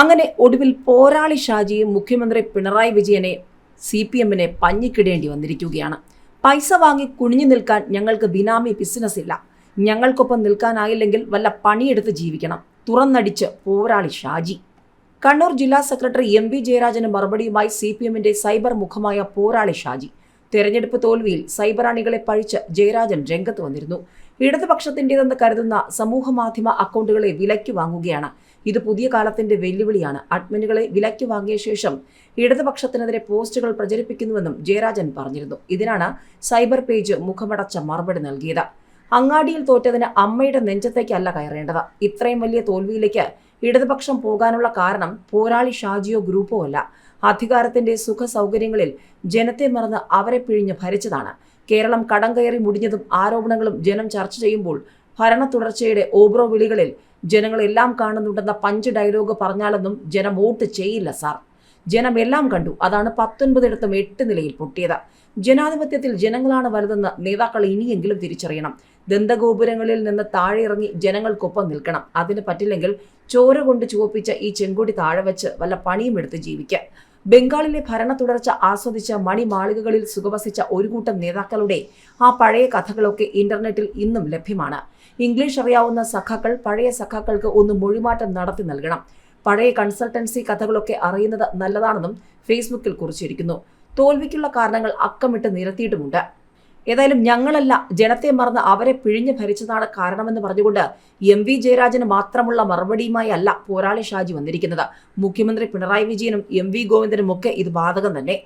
അങ്ങനെ ഒടുവിൽ പോരാളി ഷാജിയും മുഖ്യമന്ത്രി പിണറായി വിജയനെ സി പി എമ്മിനെ പഞ്ഞിക്കിടേണ്ടി വന്നിരിക്കുകയാണ്. പൈസ വാങ്ങി കുനിഞ്ഞു നിൽക്കാൻ ഞങ്ങൾക്ക് ബിനാമി ബിസിനസ് ഇല്ല. ഞങ്ങൾക്കൊപ്പം നിൽക്കാനായില്ലെങ്കിൽ വല്ല പണിയെടുത്ത് ജീവിക്കണം. തുറന്നടിച്ച് പോരാളി ഷാജി. കണ്ണൂർ ജില്ലാ സെക്രട്ടറി എം വി ജയരാജന് മറുപടിയുമായി സി പി എമ്മിന്റെ സൈബർ മുഖമായ പോരാളി ഷാജി. തെരഞ്ഞെടുപ്പ് തോൽവിയിൽ സൈബർ അണികളെ പഴിച്ച് ജയരാജൻ രംഗത്ത് വന്നിരുന്നു. ഇടതുപക്ഷത്തിന്റേതെന്ന് കരുതുന്ന സമൂഹ മാധ്യമ അക്കൗണ്ടുകളെ വിലയ്ക്ക് വാങ്ങുകയാണ്. ഇത് പുതിയ കാലത്തിന്റെ വെല്ലുവിളിയാണ്. അഡ്മിനുകളെ വിലയ്ക്ക് വാങ്ങിയ ശേഷം ഇടതുപക്ഷത്തിനെതിരെ പോസ്റ്റുകൾ പ്രചരിപ്പിക്കുന്നുവെന്നും ജയരാജൻ പറഞ്ഞിരുന്നു. ഇതിനാണ് സൈബർ പേജ് മുഖമടച്ച മറുപടി നൽകിയത്. അങ്ങാടിയിൽ തോറ്റതിന് അമ്മയുടെ നെഞ്ചത്തേക്കല്ല കയറേണ്ടത്. ഇത്രയും വലിയ തോൽവിയിലേക്ക് ഇടതുപക്ഷം പോകാനുള്ള കാരണം പോരാളി ഷാജിയോ ഗ്രൂപ്പോ അല്ല. അധികാരത്തിന്റെ സുഖ സൗകര്യങ്ങളിൽ ജനത്തെ മറന്ന് അവരെ പിഴിഞ്ഞ് ഭരിച്ചതാണ്. കേരളം കടം കയറി മുടിഞ്ഞതും ആരോപണങ്ങളും ജനം ചർച്ച ചെയ്യുമ്പോൾ ഭരണ തുടർച്ചയുടെ ഓബ്രോ വിളികളിൽ ജനങ്ങളെല്ലാം കാണുന്നുണ്ടെന്ന പഞ്ച് ഡയലോഗ് പറഞ്ഞാലൊന്നും ജനം വോട്ട് ചെയ്യില്ല സാർ. ജനം എല്ലാം കണ്ടു. അതാണ് പത്തൊൻപതിടത്തും എട്ട് നിലയിൽ പൊട്ടിയത്. ജനാധിപത്യത്തിൽ ജനങ്ങളാണ് വലുതെന്ന് നേതാക്കൾ ഇനിയെങ്കിലും തിരിച്ചറിയണം. ദന്തഗോപുരങ്ങളിൽ നിന്ന് താഴെ ഇറങ്ങി ജനങ്ങൾക്കൊപ്പം നിൽക്കണം. അതിന് പറ്റില്ലെങ്കിൽ ചോര കൊണ്ട് ചുവപ്പിച്ച ഈ ചെങ്കൊടി താഴെ വെച്ച് വല്ല പണിയും എടുത്ത് ജീവിക്കുക ബംഗാളിലെ ഭരണ തുടർച്ച ആസ്വദിച്ച മണിമാളികകളിൽ സുഖവസിച്ച ഒരു കൂട്ടം നേതാക്കളുടെ ആ പഴയ കഥകളൊക്കെ ഇന്റർനെറ്റിൽ ഇന്നും ലഭ്യമാണ്. ഇംഗ്ലീഷ് അറിയാവുന്ന സഖാക്കൾ പഴയ സഖാക്കൾക്ക് ഒന്ന് മൊഴിമാറ്റം നടത്തി നൽകണം. പഴയ കൺസൾട്ടൻസി കഥകളൊക്കെ അറിയുന്നത് നല്ലതാണെന്നും ഫേസ്ബുക്കിൽ കുറിച്ചിരിക്കുന്നു. തോൽവിക്കുള്ള കാരണങ്ങൾ അക്കമിട്ട് നിരത്തിയിട്ടുമുണ്ട്. ഏതായാലും ഞങ്ങളല്ല ജനത്തെ മറന്ന് അവരെ പിഴിഞ്ഞു ഭരിച്ചതാണ് കാരണമെന്ന് പറഞ്ഞുകൊണ്ട് എം വി ജയരാജന് മാത്രമുള്ള മറുപടിയുമായി അല്ല പോരാളി ഷാജി വന്നിരിക്കുന്നത്. മുഖ്യമന്ത്രി പിണറായി വിജയനും എം വി ഗോവിന്ദനും ഒക്കെ ഇത് ബാധകം തന്നെ.